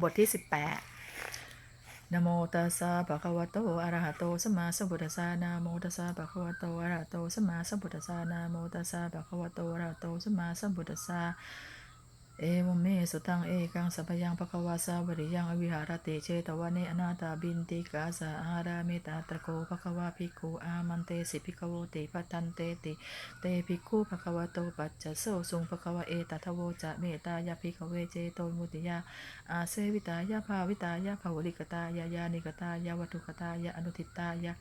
บทที่ 18นโมตัสสะภะคะวะโตอะระหะโตสัมมาสัมพุทธัสสะนะโมตัสสะภะคะวะโตอะระหะโตสัมมาสัมพุทธัสสะนะโมตัสสะภะคะวะโตอะระหะโตสัมมาสัมพุทธัสสะ เอวเมสุตังเอกังสัพยังภควะสาวริยังอวิหารติเชตวะเนอนาตาบินติกาสะอารามิตาตะโกภควะภิกขุอามันเตสิภิกขโวติปัตันเตติเตภิกขุภควะโตปัจจโสสุงภควะเอตทโวจะเมตายาภิกขเวเจโตมุติยาอาเซวิตายาภาวิตายาภาวริกตายายานิกตายาวัตถุกตายาอนุทิตายา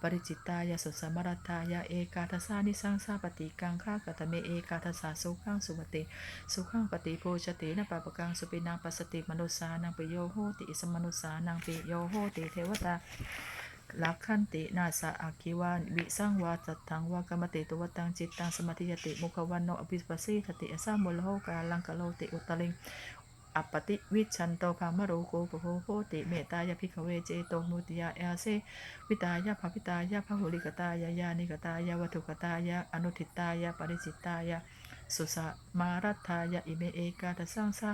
ปริจิตตายาสุสมรัตตายาเอกาทสานิสังสาปฏิกังฆากตเมเอกาทสาสุขังสุปฏิสุขังปฏิชตินะปะปะกังสุปินังปัสสติมนุสานังปิโยโหติสมนุสานังปิโยโหติเทวตาลักขันตินาสะอาคิวานวิสังวาจัตตังวากรรมติตวตังจิตตังสมาธิยติมุขวันโนอภิปัสสิทติอสามุลโหกาลังกะโลติอุตตลิงอัปปติวิชันโตภามโรโกปโหโหติเมตายาภิกขเวเจโตมุติยาเอเซวิตายาภาวิตายาภหุลิกตายายานิกตายาวัตถุกตายาอนุทิตายาปริจิตตายา สุสะมารัตทายาอิเมเอกาตสังสา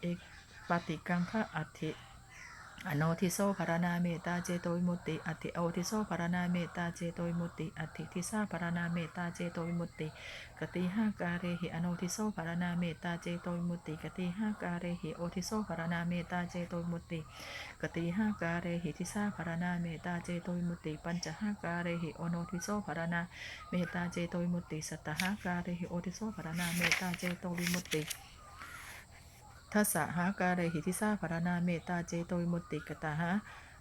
เอกปฏิกังคะอัติ อโนทิโสภารนาเมตตาเจโตวิมุตติอธิโอทิโสภารนาเมตตาเจโตวิมุตติอธิทิสาภารนาเมตตาเจโตวิมุตติกติห้าการเรหิอโนทิโสภารนาเมตตาเจโตวิมุตติกติห้าการเรหิโอทิโสภารนาเมตตาเจโตวิมุตติกติห้าการเรหิทิสาภารนาเมตตาเจโตวิมุตติปัญจห้าการเรหิโอโนทิโสภารนาเมตตาเจโตวิมุตติสัตตห้าการเรหิโอทิโสภารนาเมตตาเจโตวิมุตติ ทัสสะหากาเรหิทิสาภารนาเมตตาเจโตยมุตติกตาหะ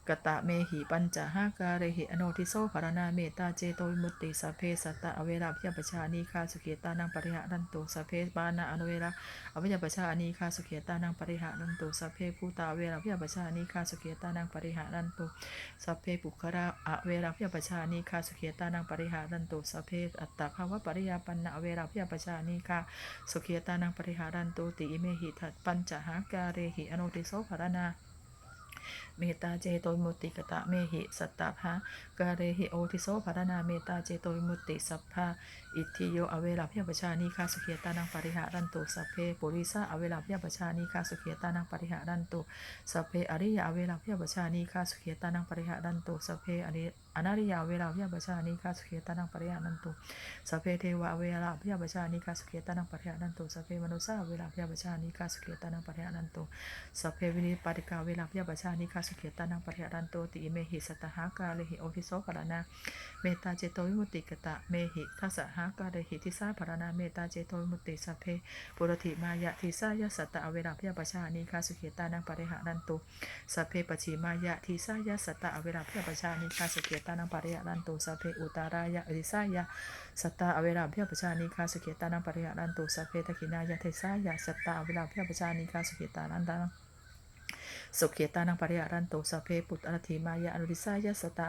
กตะเมหิปัญจหากาเรหิอโนทิโสภารนาเมตตาเจโตวิมุตติสัพเพสัตตะอเวราพยปชานีคาสุเขตานังปริหารันตุสัพเพปานาอนุเวราอวิยปชานีคาสุเขตานังปริหารันตุสัพเพภูตาเวราพยปชานีคาสุเขตานังปริหารันตุสัพเพปุคระอเวราพยปชานีคาสุเขตานังปริหารันตุสัพเพอัตตภาวะปริยาปันนาเวราพยปชานีคาสุขียตานังปริหารันตุติอิเมหิทัตปัญจหาการเรหิอนุติโสภารนา เมตตาเจโตมุติกตะเมหิสัตตภะกาเรหิโอทิโสภารนาเมตตาเจโตมุตติสัพพะ อิทธิโยอเวลาพยาปชานีคาสุขียตานังปริหารันตุสัพเพปุริสะอเวลาพยาปชานีคาสุขียตานังปริหารันตุสัพเพอริยอเวลาพยาปชานีคาสุขียตานังปริหารันตุสัพเพอริอนาริยเวลาพยาปชานีคาสุขียตานังปริหารันตุสัพเพเทวะเวลาพยาปชานิกาสุเขตานังปริหานันตุสัพเพมนุสาเวลาพยาปชานิกาสุเขตานังปริหานันตุสัพเพวินิปาติกาเวลาพยาปชานิกาสุเขตานังปริหานันตุติเมหิสัตหากาเลหิโอทิโสปะระนาเมตตาเจโตวิมุตติกตะเมหิทัสสะหากาเลหิทิสาปะระนาเมตตาเจโตมุติสเพปุรติมายะทิสายะสัตตะเวลาพยาปชานิกาสุเขตานังปริหานันตุสเพปชิมายะทิสายะสัตตะเวลาพยาปชานิกาสุเขตานังปริหานันตุสัพเพอุตารายะอริสายะสัตตาอเวราพยาปชานิคาสุเกตานังปริหารันตุสัพเพตะกินายาเทสายาสัตตาอเวราพยาปชานิคาสุเกตานันตังสุเกตานังปริหารันตุสเพปุตตรทีมายาอนุริสายาสัตตา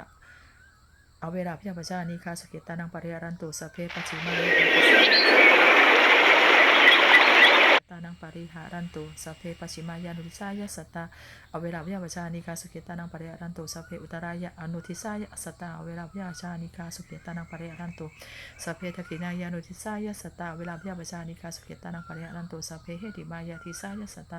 อเวลาพยาปชานิคาสุเกตานังปริยารันตุสเพปัจฉิมายาตานังป ริหารันตุสัพเพปัจฉิมายานุริสายาสัตตาอเวราพยาปชานิคาสุเกตานังปริหารันตุสัพเพอุตรายะอนุทิสายาสัตตาอเวราพยาปชานิคาสุเกตานังปริหารันตุสัพเพทกินายานุทิสายสัตตาเวลาพยาปชานิคาสุเกตานังปริหารันตุสัพเพเหติมายาทิสายสัตตา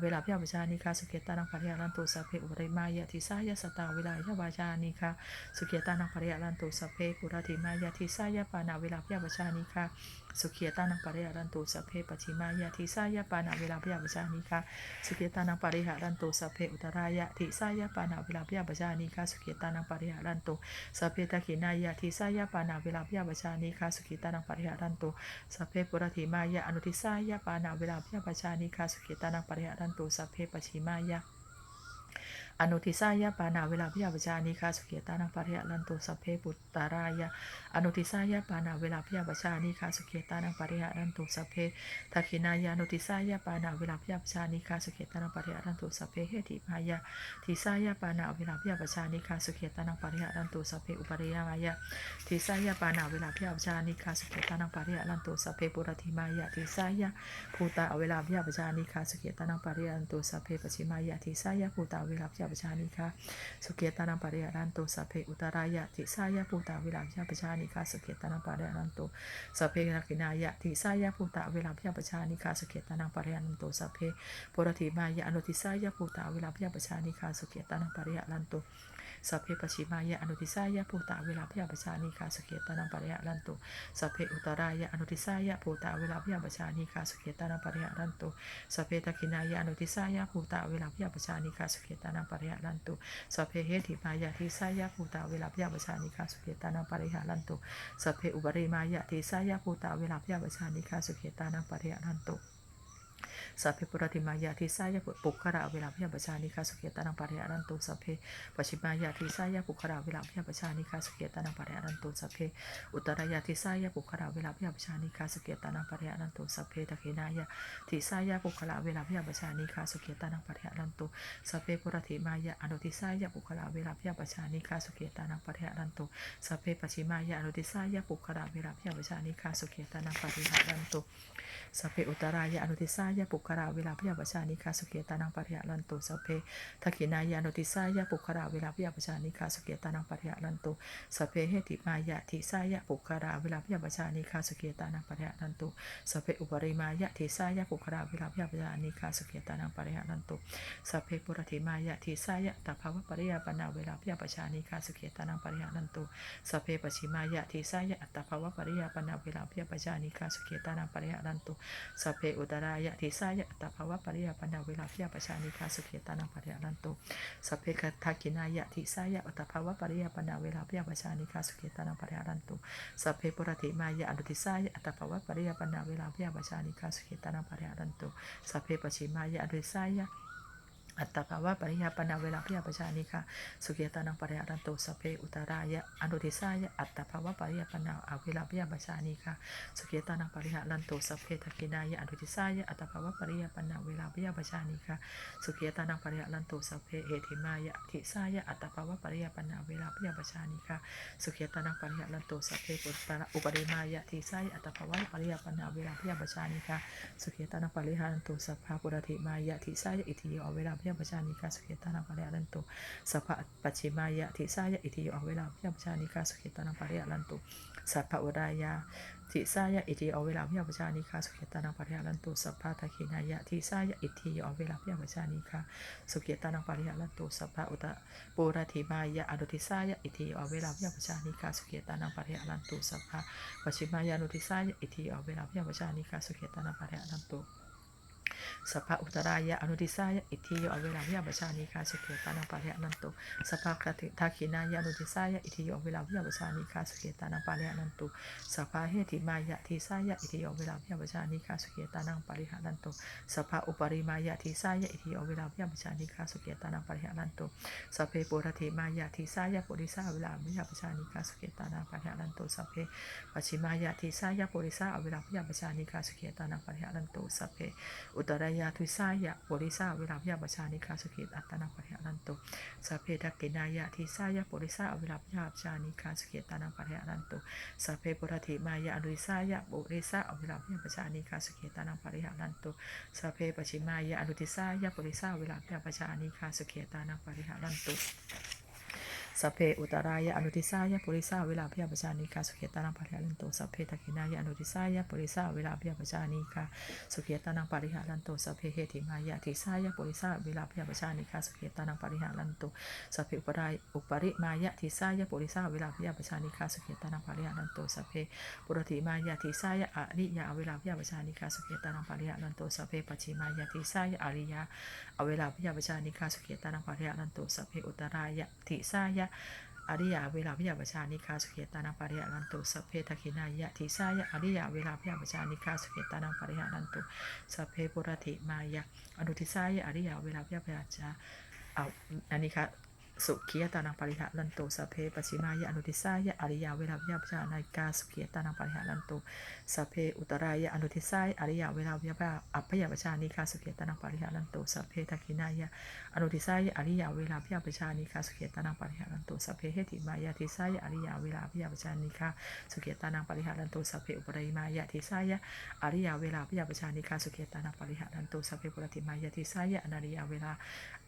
เวลาพยาปชานิคาสุเกตานังปริหารันตุสัพเพอุริมายาทิสายสัตตาเวลาพยาปชานิคาสุเกตานังปริหารันตุสัพเพปุราธิมายาทิสายปานาเวลาพยาปชานิคา สุเกตานังปริหารันตุสัพเพปชิมายาทิสายปานาเวลาพยาปชานิคาสุเกตานังปริหารันตุสัพเพอุตรายะทิสายปานาเวลาพยาปชานิคาสุเกตานังปริหารันตุสัพเพตะขินายะทิสายะปานาเวลาพยาปชานิคาสุขิตานังปริหารันตุสัพเพปุรติมายะอนุทิสายะปานาเวลาพยาปชานิคาสุขิตานังปริหารันตุสัพเพปชิมายะ อนุทิสายะปานาเวลาพยาปชานิคาสุขิตานังปริหารันตุสัพเพปุตตารายะอนุทิสายะปานาเวลาพยาปชานิคาสุขิตานังปริหารันตุสัพเพทักขินายะอนุทิสายะปานาเวลาพยาปชานิคาสุขิตานังปริหารันตุสัพเพเหติมายะทิสายาปานาเวลาพิยาปชานิคาสุเขตานังปาริหารันตุสัพเพอุปริยามายะทิสายาปานาเวลาพิยาปชานิคาสุเขตานังปาริหารันตุสัพเพปุรติมายะทิสายาภูตาเวลาพิยาปชานิคาสุเขตานังปาริหารันตุสัพเพปชิมายะทิสายาภูตาเวลาพิยาปชานิคาสุเกตานังปริยารันตุสัพเพอุตรายะติสายะภูตาวิลาพยาปชานิคาสุเกตานังปริยารันตุสัพเพนักินายะติสายะภูตาวิลาพยาปชานิคาสุเกตานังปริยารันตุสัพเพปุรติมายะอนุติสายะภูตาวิลาพยาปชานิคาสุเกตานังปริยารันตุ สัพเพปชิมายะอนุติสายะภูตาเวลาพยาปชานิคาสุเกตานังปริหารันตุสัพเพอุตรายะอนุติสายะภูตาเวลาพยาปชานิคาสุเกตานังปริหารันตุสัพเพทักขินายะอนุติสายะภูตาเวลาพยาปชานิคาสุเกตานังปริหารันตุสัพเพเหติมายะทิสายะภูตาเวลาพยาปชานิคาสุเกตานังปริหารันตุสัพเพอุบริมายะทิสายะภูตาเวลาพยาปชานิคาสุเกตานังปริหารันตุ สัพเพปุรติมายะทิสายะปุคระเวลาพยาปชานิคาสุเกตานังปริหารันตุสัพเพปชิมายาทิสายาปุคราเวลาพยาปชานิคาสุเกตานังปริหารันตุสัพเพอุตรายาทิสายาปุคราเวลาพยาปชานิคาสุเกตานังปริหารันตุสัพเพตะเคนายาทิสายาปุคราเวลาพยาปชานิคาสุเกตานังปริหารันตุสัพเพปุรติมายาอนุทิสายาปุคราเวลาพยาปชานิคาสุเกตานังปริหารันตุสัพเพปชิมายาอนุทิสายาปุคราเวลาพยาปชานิคาสุเกตานังปริหารันตุสัพเพอุตรายาอนุทิสายาปุคราเวลาพยาปชานิคาสเกตานังปริหารันตุสเพทักินายานุติสายะปุคราเวลาพยาปชานิคาสุเกตานังปริหารันตุสเพเหติมายะทิสายะปุคราเวลาพยาปชานิคาสุเกตานังปริหารันตุสเพอุปริมายะทิสายะปุคราเวลาพยาปชานิคาสุเกตานังปริหารันตุสเพปุรติมายะทิสายะตภาวะปริยปนาเวลาพยาปชานิคาสุเกตานังปริหารันตุสเพปชิมายะทิสายะตภาวะปริยปนาเวลาพยาปชานิคาสุเกตานังปริหารันตุสเพอุตรายะทิสายะตภาวะปริยาปนาเวลาพยาปชานิคาสุเขตานังปริยารันตุสเพกทักขินายะทิสายะอัตภาวะปริยปนาเวลาพยาปชานิคาสุเขตานังปริยารันตุสเพปุรติมายะอนุทิสายะอัตภาวะปริยปนาเวลาพยาปชานิคาสุเขตานังปริยารันตุสเพปชิมายะอนุทิสายะ อัตตภาวะปริยปนาเวลาพยาปชานิคาสุเกตานังปริหารันโตสเพอุตรายะอนุทิสายะอัตตภาวะปริยปนาเวลาพยาปชานิคาสุเกตานังปริหารันโตสเพทักินายะอนุทิสายะอัตตภาวะปริยปนาเวลาพยาปชานิคาสุขียตานังปริยลันโตสเพเหติมายะทิสายะอัตตภาวะปริยปนาเวลาพยาปชานิกาสุขียตานังปริยลันโตสเพปุตตะอุปริมายะทิสายะอัตตภาวะปริยปนาเวลาพยาปชานิกาสุขียตานังปริหารันโตสัพพะปุรติมายะทิสายะอิทิโยเวลาพยาปชานิกาสุขียตานังปริยลันตุสัพพะปัจฉิมายะทิสายะอิทิโยอเวลาพยาปชานิกาสุขียตานังปริยลันตุสัพพะอุรายาทิสายะอิทิโอเวลาพยาปชานิคาสุเกตานังปริหารันตุสัพพะทักขินายะทิสายะอิทิโยอเวลาพยาปชานิคาสุเกตานังปริหารันตุสัพพะอุตปุราธิมายะอนุทิสายะอิทิโยอเวลาพยาปชานิคาสุเกตานังปริหารันตุสัพพะปชิมายะอนุทิสายะอิทิโยอเวลาพยาปชานิคาสุเกตานังปริหารันตุ สัพพะอุตรายะอนุทิสายะอิทิโยอเวลาพยาปชานิคาสุเกตานังปริหารันตุสัพพะทักขินายะอนุทิสายะอิทิโยอเวลาพยาปชานิคาสุเกตานังปริหารันตุสัพพะเหติมายะทิสายะอิทิโยเวลาพยาปชานิคาสุเกตานังปริหารันตุสัพพะอุปริมายะทิสายะอิทิโยเวลาพยาปชานิคาสุเกตานังปริหารันตุสัพเพปุรติมายะทิสายะปุริสาเวลาพยาปชานิคาสุเกตานังปริหารันตุสัพเพปัจฉิมายะทิสายะปุริสาเวลาพยาปชานิคาสุเกตานังปริหารันตุสัพเพอุตรายะทิสายะปุริสาเวลาพยาปชานิคาสุเกตานังปริหารันตุสัพเพทักกินายะทิสายะปุริสาเวลาพยาปชานิคาสุเกตานังปริหารันตุสัพเพปุรติมายะอนุริสายะบุริสาอวิลาพยาปชานิคาสุเขตานังปริหารันตุสัพเพปชิมายะอนุติสายะปุริสาอวิลาพยาปชานิคาสุเขตานังปริหารันตุ สเพอุตรายะอนุติสายะปุริสาเวลาพยาปชานิคาสุเขตานังปริหารันโตสเพทักขินายะอนุติสายะปุริสาเวลาพยาปชานิคาสุเขตานังปริหารันโตสเพเหติมายะทิสายะปุริสาเวลาพยาปชานิคาสุเขตานังปริหารันโตสเพอุปรายอุปริมายะทิสายะปุริสาเวลาพยาปชานิคาสุเขตานังปริหารันโตสเพปุรติมายะทิสายะอริยาเวลาพยาปชานิคาสุเขตานังปริหารันโตสเพปัจฉิมายะทิสายะอริยาเวลาพยาปชานิคาสุเขตานังปริหารันโตสเพอุตรายะทิสายะอริยาเวลาพยาปชานิคาสุเขตานังปริยานันตุสัพเพทะขินายะทิสายะอริยาเวลาพยาปชานิคาสุเขตานังปริยานันตุสัพเพปุรติมายะอนุทิสายะอริยาเวลาพยาปชาเอาอันนี้ค่ะ สุขียตานังปริหารันโตสเพปชิมายะอนุติสายะอริยาเวลาพยาปชานาคาสุขียตานังปริหารันโตสัพเพอุตรายะอนุติสายะอริยาเวลาพยาปอัพยาปชานิคาสุขียตานังปริหารันโตสัพเพทักขินายะอนุติสายะอริยาเวลาพยาปชานิคาสุขียตานังปริหารันโตสัพเพเหติมายะทิสายะอริยาเวลาพยาปชานิคาสุขียตานังปริหารันโตสัพเพอุปริมายะทิสายะอริยาเวลาพยาปชานิคาสุขียตานังปริหารันตุสัพเพปุรติมายะทิสายะอนาริยาเวลา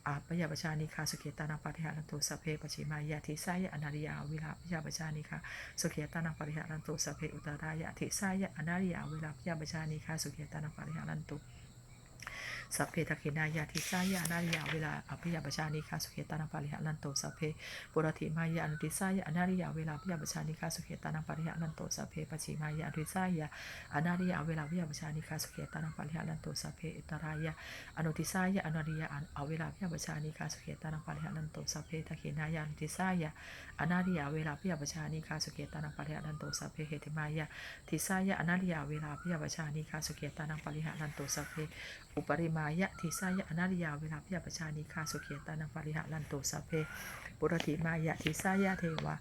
อาปยาปชานิคาสุเขตานังปริหารันตุสเพปชิมายะทิสายะอนาริยาเวลาปยาปชานิคาสุเขตานังปริหารันตุสัพเพอุตรายะทิสายะอนาริยาเวลาปยาปชานิคาสุเขตานังปริหารันตุ สัพเพทักขินายะทิสายะอนาริยาเวลาอภิยาปชานิคาสุเขตานังปาริหารันโตสัพเพปุรติมายะอนุติสายะอนาริยาเวลาปยาปชานิคาสุเขตานังปาริหารันโตสัพเพปชิมายะอนุติสายะอนาริยาเวลาปยาปชานิคาสุเขตานังปาริหารันโตสัพเพอุตรายะอนุติสายะอนาริยะอเวลาพิยาปชานิคาสุเขตานังปาริหารันโตสัพเพทะเขนายะอนุติสายะ อนาริยาเวลาพิยาปชานิคาสุเกตานังปาริหารันโตสัพเพเหติมายะทิสายะอนาริยาเวลาพิยาปชานิคาสุเกตานังปาริหารันโตสัพเพอุปริมายะทิสายะอนาริยาเวลาพิยาปชานิคาสุเกตานังปาริหารันโตสัพเพปุรติมายะทิสายะเทวา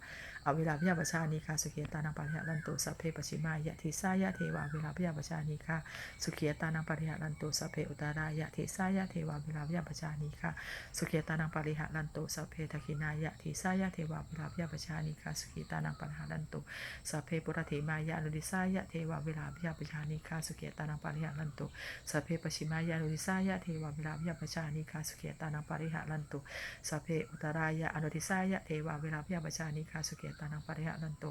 อเวลาพยาปชานิคาสุเขตานังปาริหารันโตสัพเพปชิมายะทิสายะเทวาเวลาพยาปชานิคาสุขียตานังปริหารันโตสัพเพอุตารายะเทสายะเทวาวิลาวิยาปชานิคะสุขียตานังปริหารันโตสัพเพทคินายะเทสายะเทวาวิลาวิยาปชานิคะสุขีตานังปริหารันโตสัพเพปุระเทมายะอนุดิสายะเทวาวิลาวิยาปชานิคะสุขียตานังปริหารันโตสัพเพปชิมายะอนุดิสายะเทวาวิลาวิยาปชานิคะสุขียตานังปริหารันโตสัพเพอุตารายะอนุดิสายะเทวาวิลาวิยาปชานิคะสุขียตานังปริหะรันโต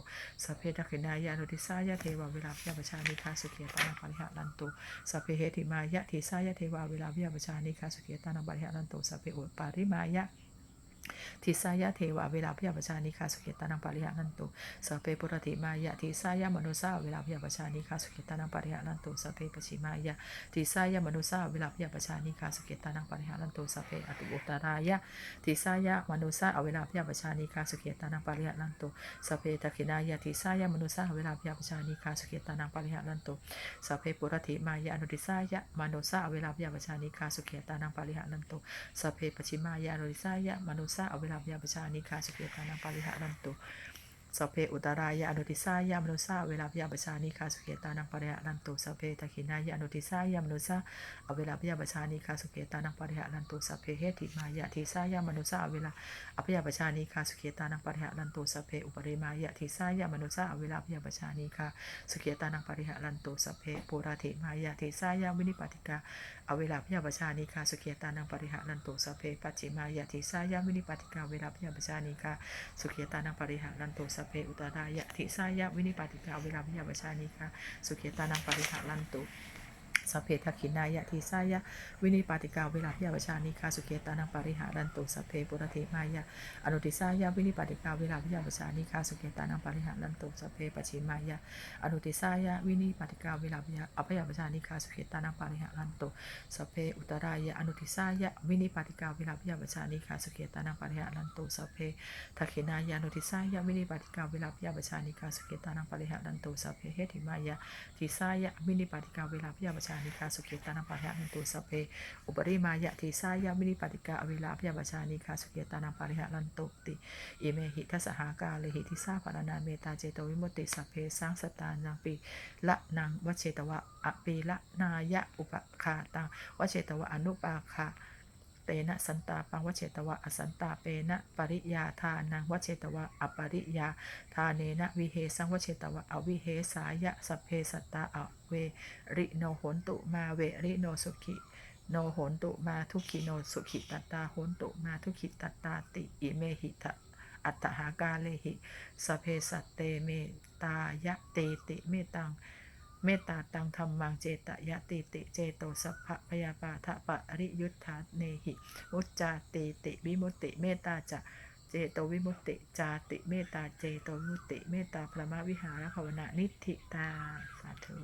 สัพเพทคินายะโนติสายะเทวาวิลาวิยาปชานิคาสุขียตานังปริหะรันโตสัพเพเหติมายะทิสายะเทวาเวลาวิยาปชานิคาสุขียตานังปริหะรันโตสัพเพอุปาริมายะ ทิสายะเทวาเวลาพยาปชานิคาสุขิตานังปริหารันตุสเพปุรติมายะทิสายะมนุสาเวลาพยาปชานิคาสุขิตานังปริหารันตุสเพปชิมายะทิสายะมนุสาเวลาพยาปชานิคาสุขิตานังปริหารันตุสเพอตุอุตรายะทิสายะมนุสาเวลาพยาปชานิคาสุขิตานังปริหารันตุสเพตะขินายะทิสายะมนุสาเวลาพยาปชานิคาสุขิตานังปริหารันตุสเพปุรติมายะอนุติสายะมนุสาเวลาพยาปชานิคาสุขิตานังปริหารันตุสัพเพปชิมายะอนุติสายะมนุสาเวลาพยาปชานิคาสุเกตานังปริหารันตุ สเพอุตรายะอนุติสายะมนุสาเวลาพยาปชานิคาสุขิตานังปริหารันตุสเพตะขินายะอนุติสายะมนุสาเวลาพยาปชานิคาสุขิตานังปริหารันตุสเพเหติมายะทิสายะมนุสาเวลาอภยาปชานีคาสุเขตานังปริหารันโตสเพอุปเรมายะทิสายะมนุสาเวลาพยาปชานีคาสุเขตานังปริหารันโตสเพปุราเทมายะทิสายะวินิปติกาอเวลาพยาปชานีคาสุเขตานังปริหารันโตสเพปัจจิมายะทิสายะวินิปติกาเวลาพยาปชานีคาสุเขตานังปริหารันโตสัพเพอุตรายะทิสายะวินิปติกาเวลาพยาปชานีคาสุเขตานังปริหารันตุ สัพเพทักขินายะทีสายะ วินิปาติกาเวลาพิยาปชานิคาสุเกตานังปริหารันตุสัพเพปุรติมายะอนุติสายะวินิปาติกาเวลาพิยาปชานิคาสุเกตานังปริหารันตุสัพเพปชิมายะอนุติสายะวินิปาติกาเวลาพิยาอภยาปชานิคาสุเกตานังปริหารันตุสัพเพอุตรายะอนุติสายะวินิปาติกาเวลาพิยาปชานิคาสุเกตานังปริหารันตุสัพเพทักขินายะอนุติสายะวินิปาติกาเวลาพิยาปชานิคาสุเกตานังปริหารันตุสัพเพเหติมายะทิสายะวินิปาติกาเวลาพิยาปชานิคาสุเกตานังปริหารันตุสเพอุปริมายะทิสายาวินิปติกาอวิลาพยาปชานิคาสุเกตานังปริหะลันตุติอิเมหิทัสหากาเลหิทิสาปารณาเมตาเจโตวิมุตติสเพเพสังสตานังปีละนังวเชตวะอปีละนายะอุปคาตังวเชตวะอนุปาคา เตนะสันตาปังวเชตวะอสันตาเปนะปริยาทานังวเชตวะอปริยาทาเนนะวิเฮสังวเชตวะอวิเฮสายะสัพเพสัตตาอเวริโนโหนตุมาเวริโนสุขิโนโหนตุมาทุกขิโนสุขิตัตตาโหนตุมาทุกขิตัตตาติอิเมหิทะอัตถหากาเลหิสพเพสัตเตเมตายะเตติเมตัง เมตตาตังธรรมังเจตยติติเจโตสัพพะพยาปาทะปะริยุทธาเนหิมุจจาติติวิมุตติ เมตตาจะเจโตวิมุตติ จาติเมตตาเจโตวิมุตติ เมตตาพระมวิหารภาวนานิธิตา สาธุ